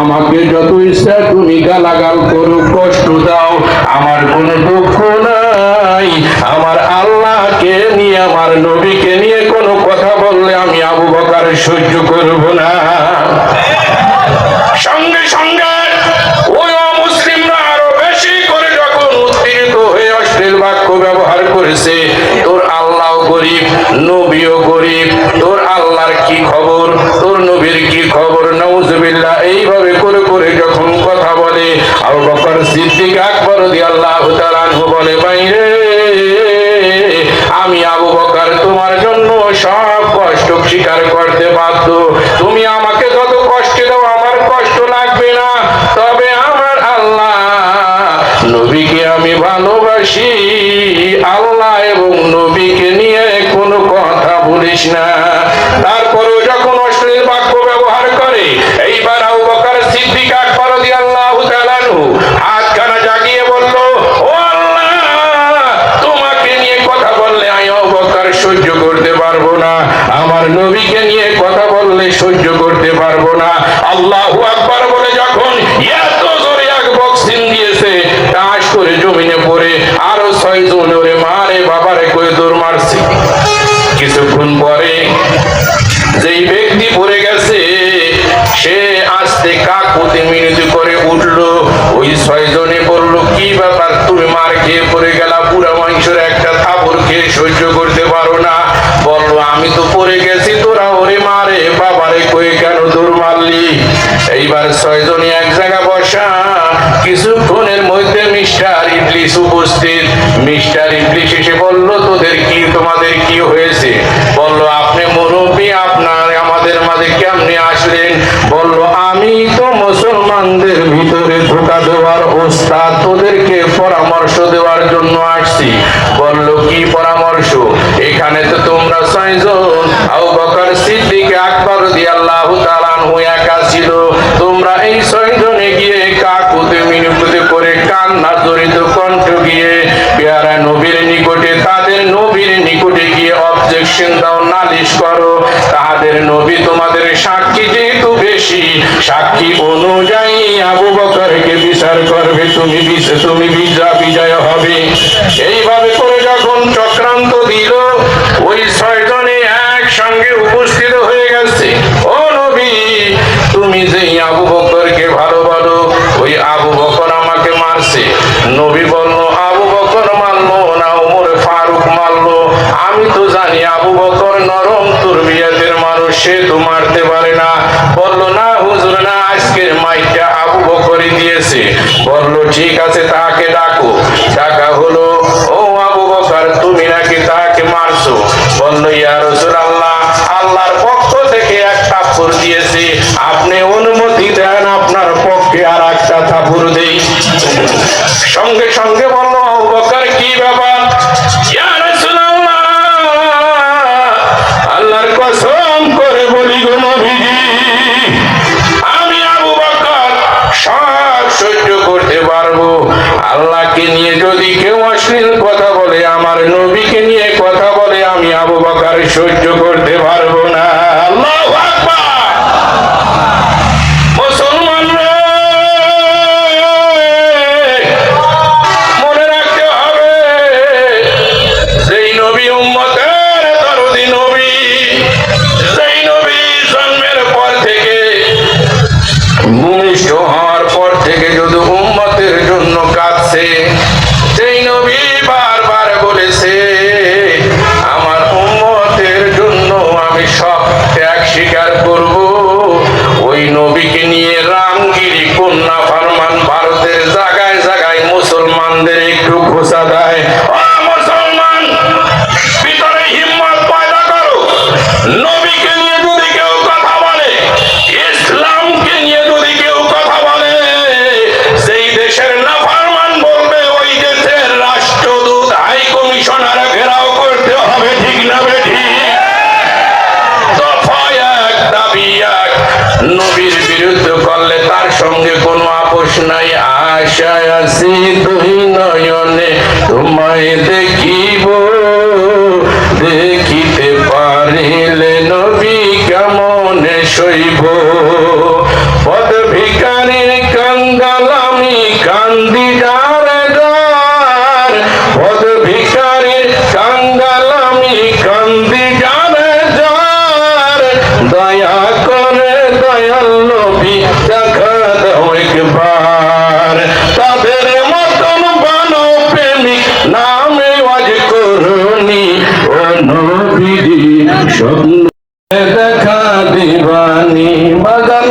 আমাকে যত ইচ্ছা তুমি গালাগাল করো কষ্ট দাও। আমার কোনো দুঃখ নাই। আমার আল্লাহকে নিয়ে, আমার নবীকে নিয়ে কোনো কথা বললে আমি আবু বকার সহ্য করব না। সঙ্গে সঙ্গে ওই মুসলিমরা আরও বেশি করে যখন উত্তীর্ণ হয়ে অশ্লীল বাক্য ব্যবহার করেছে, তোর আল্লাহ গরিব, নবীও গরিব, তোর আল্লাহর কি খবর, তোর নবীর কি খবর? নউজুবিল্লাহ এইভাবে আমি আবু বকর, তোমার জন্য সব কষ্ট স্বীকার করতে বাধ্য। তুমি আমাকে যত কষ্ট দাও, আমার কষ্ট লাগবে না। তবে আমার আল্লাহ, নবীকে আমি ভালোবাসি। আল্লাহ এবং নবীকে নিয়ে কোনো কথা বলিস না। তারপরেও আল্লাহু আকবার বলে যখন এত জোরে এক বক্সিং দিয়েছে টাস করে জমিনে পড়ে, আরও ছয় জন ওরে মারে, বাবারে কয়ে দৌড় মারছে। কিছুক্ষণ পরে যেই ব্যক্তি পড়ে গেছে, সে আস্তে কাকুতি মিনতি করে উঠল। ওই ছয় জনে বলল, কি ব্যাপার? তুমি মার খেয়ে পড়ে গেলা পুরা মাংসের একটা থাপড় খেয়ে সহ্য করতে পারো না বলল আমি তো পড়ে গেছি তোরা ওরে মারে বাবারে কয়ে কেন দূর মারলি এইবার ছয় জনে এক জায়গা বসা। কিছুক্ষণের মধ্যে মিস্টার ইডলিস উপস্থিত। মিস্টার ইবলিস এসে বলল তোদের কি তোমাদের কি হয়েছে বলল আপনি মুরব্বী আপনার আমাদের মাঝে কেমনে আসলেন বলল আমি তো মুসলমানদের ভিতরে ধোকা দেওয়ার ওস্তাদ তোদেরকে পরামর্শ দেওয়ার জন্য আসছি বলল কি পরামর্শ এখানে তো তোমরা ছয়জন আবু বকর সিদ্দিক আকবর রাদিয়াল্লাহু তাআলা আনহু একা ছিল তোমরা এই ছয়জনে গিয়ে কাকুতে মিনকুতে জড়িত কণ্ঠ গিয়ে পেয়ারা নবীর নিকটে, তাদের নবীর নিকটে গিয়ে অবজেকশন দাও, নালিশ করো। তাদের নবী তোমাদের সাক্ষী যেহেতু বেশি, সাক্ষী অনুযায়ী আবু বকরকে বিচার করবে, তুমি তুমি বিজয় হবে। এইভাবে করে যখন চক্রান্ত দিল নবী বলল, আবু বকর মারলো না, ওমর ফারুক মারলো আমি তো জানি আবু বকর নরম তুরবিয়াতের মানুষ, সে তো মারতে পারে না। বলল, না হুজুর, না আজকের মাইকটা আবু বকরই দিয়েছে। বলল, ঠিক আছে, তাকে ডাকো। ডাকা হলো, ও আবু বকর, তুমি নাকি তাকে মারছো? বলল, ইয়া রাসূলুল্লাহ, আল্লাহর পক্ষ থেকে এক থাপ্পড় দিয়েছে। আপনি অনুমতি দেন, আপনার পক্ষে আর একটা থাপ্পড় দেই। সঙ্গে সঙ্গে বলল বকর কি ব্যাপার? আল্লাহর করে বলি গো আমি আবু সহ্য করতে পারব। আল্লাহকে নিয়ে যদি কেউ অশ্লীল কথা বলে, আমার নবীকে নিয়ে কথা বলে, আমি আবু বকর সহ্য করতে পারব না। আল্লাহু স্বপ্ন দেখা দিবানি বাগান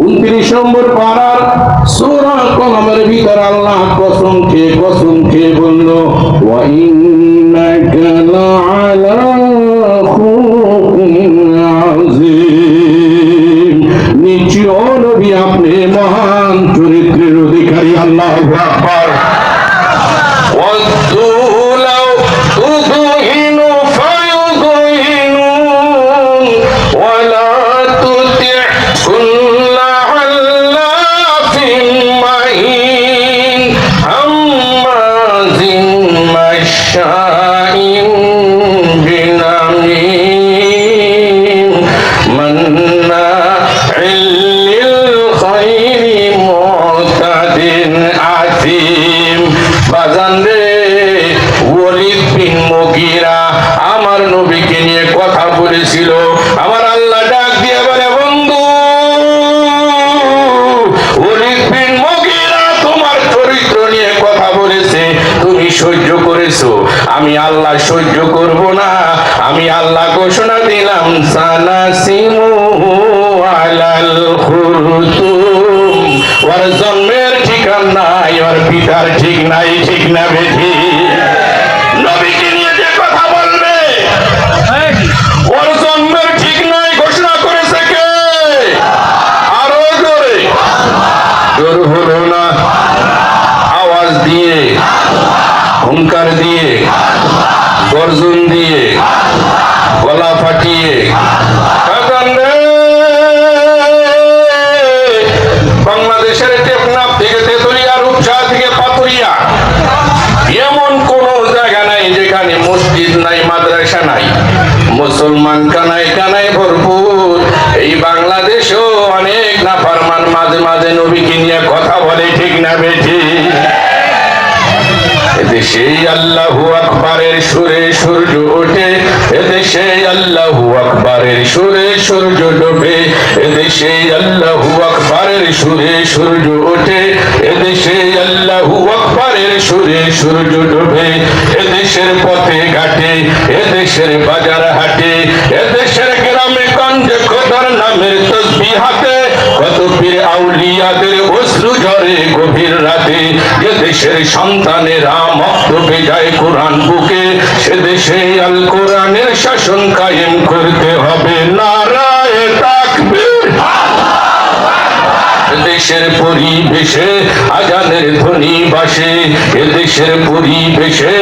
উনত্রিশ নম্বর পাড়ার সোরা কলমের ভিতর আল্লাহ কসম খেয়ে কসম খেয়ে বলল আপনি মহান চরিত্রের অধিকারী, আল্লাহ আথিম বাজান রে ওলিদ বিন মুগিরা আমার নবীকে নিয়ে কথা বলেছিল। আমার আল্লাহ ডাক দিয়ে বলে, বন্ধু ওলিদ বিন মুগিরা তোমার চরিত্র নিয়ে কথা বলেছে। তুমি সহ্য করেছ। আমি আল্লাহ সহ্য করব না। আমি আল্লাহ ঘোষণা দিলাম, সানাসিমু আলাল খুরতুম। নাই ওর পিতার ঠিক নাই ঠিক না বেঠি আকবারের সুরে সূর্য ডোবে, এদেশে আল্লাহু আকবারের সুরে সূর্য ওঠে, এদেশে আল্লাহু আকবারের সুরে সূর্য ডোবে, এদেশের পথে ঘাটে, এদেশের বাজার হাটে, এদেশের গ্রামে গঞ্জে খোদার নামের তসবিহ হাতে কত পীর আউলিয়াদের অশ্রু ঝরে গভীর রাতে দেশের সন্তানেরা মক্তবে যায় কোরআন বুকে। সে দেশে আল কোরআনের শাসন কায়েম করতে হবে। নারায় দেশের পরিবেশে আজানের ধ্বনি বাসে। এদেশের পরিবেশে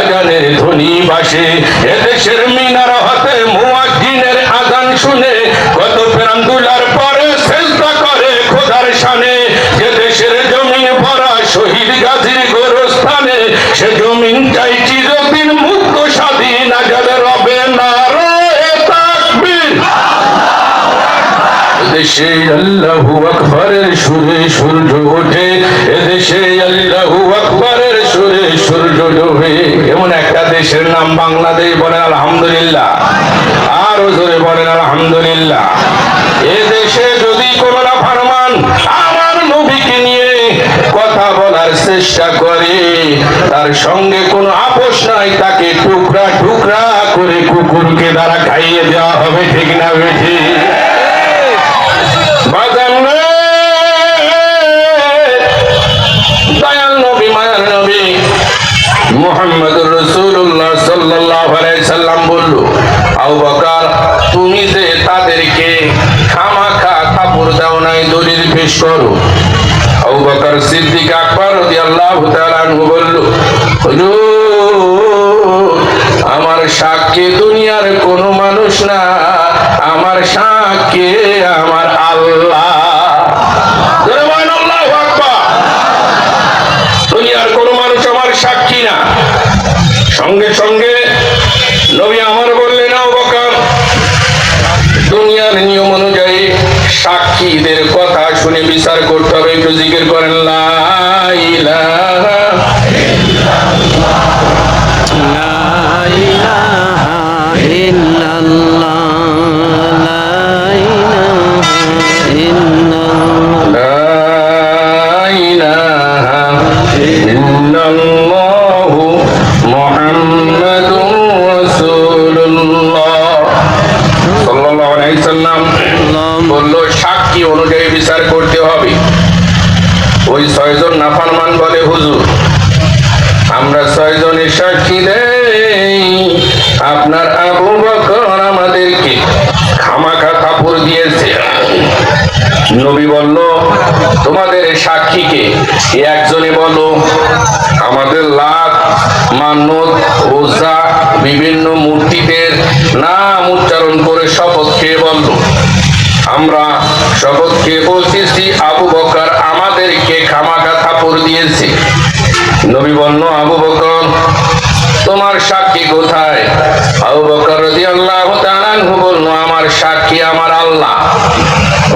আজানের ধ্বনি বাসে। এদেশের মিনার হতে মুয়াজ্জিনের আজান শুনে কত প্রান্তুলার পরে চেষ্টা করে খোদার শানে যে দেশের জমিন ভরা শহীদ গাজীর গোরস্থানে সে জমিন চাই চিরদিন মুক্ত, স্বাধীন, আজাদ রবে না তাকবীর। এদেশে আল্লাহু আকবরের সুরে সূর্য ওঠে, এদেশে আল্লাহু আকবরের সুরে সূর্য ডোবে। এমন একটা দেশের নাম বাংলাদেশ বলেন, আলহামদুলিল্লাহ। আরও জোরে বলেন, আলহামদুলিল্লাহ। চেষ্টা করে। তার সঙ্গে কোনো আপোষ নাই, তাকে টুকরা টুকরা করে কুকুরকে দ্বারা খাইয়ে দেওয়া হবে, ঠিক না বেঠি আল্লাহ নবী বলল, তোমাদের সাক্ষীকে একজনে বলো। আমাদের লাভ মান্যত ওজা বিভিন্ন মূর্তিদের নাম উচ্চারণ করে শপথ খেয়ে বলল আমরা শপথ খেয়ে বলতেছি, আবু বকর আমাদেরকে খামাকা থাপড় দিয়েছে। নবী বলল, আবু বকর, তোমার সাক্ষী কোথায়? আবু বকর রাদিয়াল্লাহু তাআলা বলল, আমার সাক্ষী আমার আল্লাহ।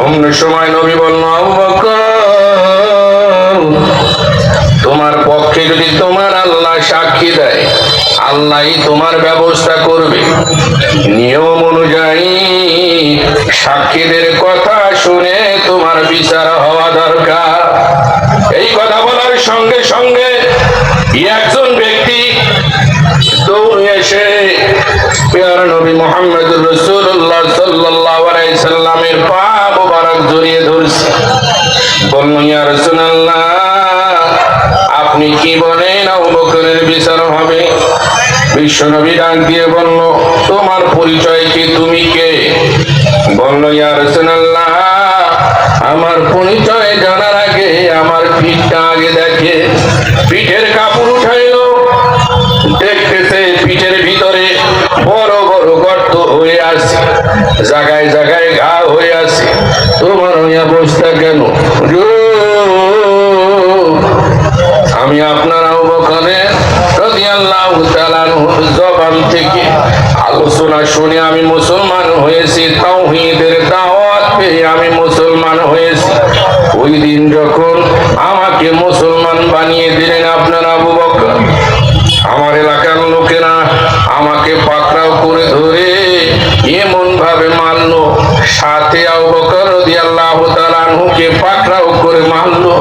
অন্য সময় নবী বলল তোমার পক্ষে যদি তোমার আল্লাহ সাক্ষী দেয়, আল্লাহই তোমার ব্যবস্থা করবে। নিয়ম অনুযায়ী সাক্ষীদের কথা শুনে তোমার বিচার হওয়া দরকার। এই কথা বলার সঙ্গে সঙ্গে একজন ব্যক্তি দৌড়ে এসে পেয়ারা নবী মোহাম্মদ রসুল্লাহ সাল্লাহ সাল্লামের পা মোবারক জড়িয়ে ধরছে। বলল, ইয়া রাসূলুল্লাহ, আপনি কি বলেন আবু বকরের বিচার হবে? বিশ্বনবী ডাক দিয়ে বলল, তোমার পরিচয় কি, তুমি কে? বলল, ইয়া রাসূলুল্লাহ, আমার পরিচয় জানার আগে, আমার পিঠটা আগে হয়ে আছে জায়গায় জায়গায় ঘা হয়ে আছে তোমার ওই অবস্থা কেন? আমি আপনার আনহুর জবান থেকে আলোচনা শুনে আমি মুসলমান হয়েছি, তাওহীদের দাওয়াত পেয়ে আমি মুসলমান হয়েছি। ওই দিন যখন আমাকে মুসলমান বানিয়ে দিলেন আপনার আবু আমার এলাকার লোকেরা আমাকে পাকড়াও করে ধরে এমন ভাবে মারলো সাথে আবু বকর রাদিয়াল্লাহু তাআলা আনহুকে পাকড়াও করে মারলো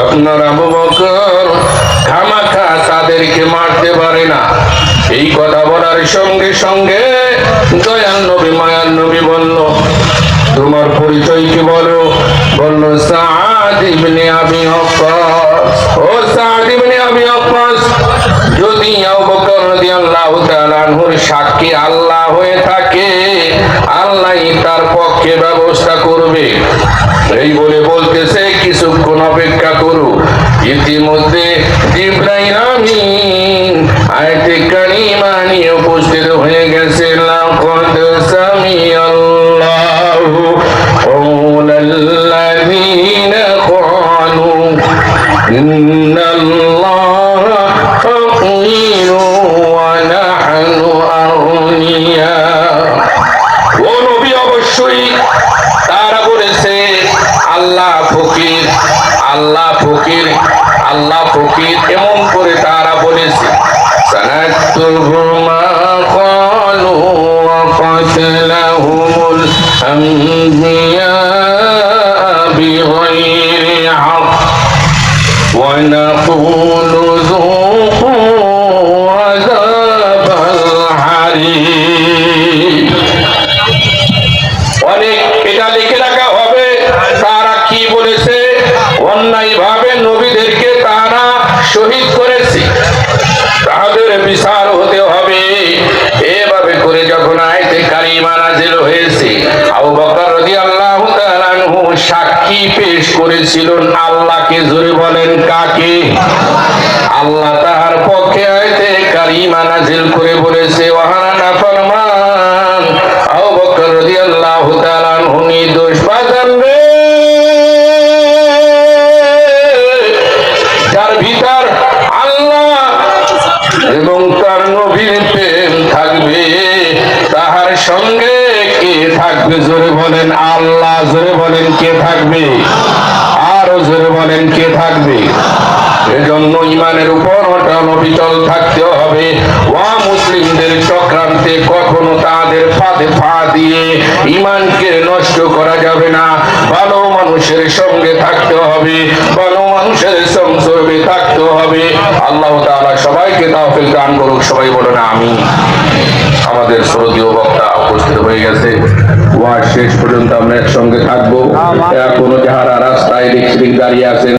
আপনার আবু খামাখা তাদেরকে মারতে পারে না। এই কথা বলার সঙ্গে সঙ্গে দয়াল নবী মায়ার নবী বলল, তোমার পরিচয় কি বলো? বলল সাদ ইবনে আবি ওয়াক্কাস ও সাদ ইবনে আবি ওয়াক্কাস যদি আনহুর সাক্ষী আল্লাহ হয়ে থাকে আল্লাহই তার পক্ষে ব্যবস্থা করবে। এই বলে বলতেছে, কিছুক্ষণ অপেক্ষা করু। ইতিমধ্যে নিয়ে উপস্থিত হয়ে গেছে ইন্নাল্লাহা আল্লাহ তাহার পক্ষে আয়তে কারিমা নাজিল করে বলেছে আবু বকর রাদিয়াল্লাহু তাআলা নির্দোষ বাজান রে। যার ভিতর আল্লাহ এবং তার নবীর প্রেম থাকবে, তাহার সঙ্গে কে থাকবে? জোরে বলেন, আল্লাহ। জোরে বলেন, কে থাকবে? আরও জোরে বলেন, কে থাকবে? এজন্য ইমানের উপর অটল অবিচল থাকতে হবে। ওয়া মুসলিমদের চক্রান্তে কখনো তাদের ফাঁদে ফা দিয়ে ইমানকে নষ্ট করা যাবে না। ভালো মানুষের সঙ্গে থাকতে হবে ভালো মানুষের সংসর্গে থাকতে হবে। আল্লাহ তাআলা সবাইকে তাওফিক দান করুক সবাই বলো না আমি আমাদের শ্রদ্ধেয় বক্তা উপস্থিত হয়ে গেছে। ওয়ার শেষ পর্যন্ত আমরা একসঙ্গে থাকব। কোনো যাহারা রাস্তায় রিক্সিক দাঁড়িয়ে আছেন।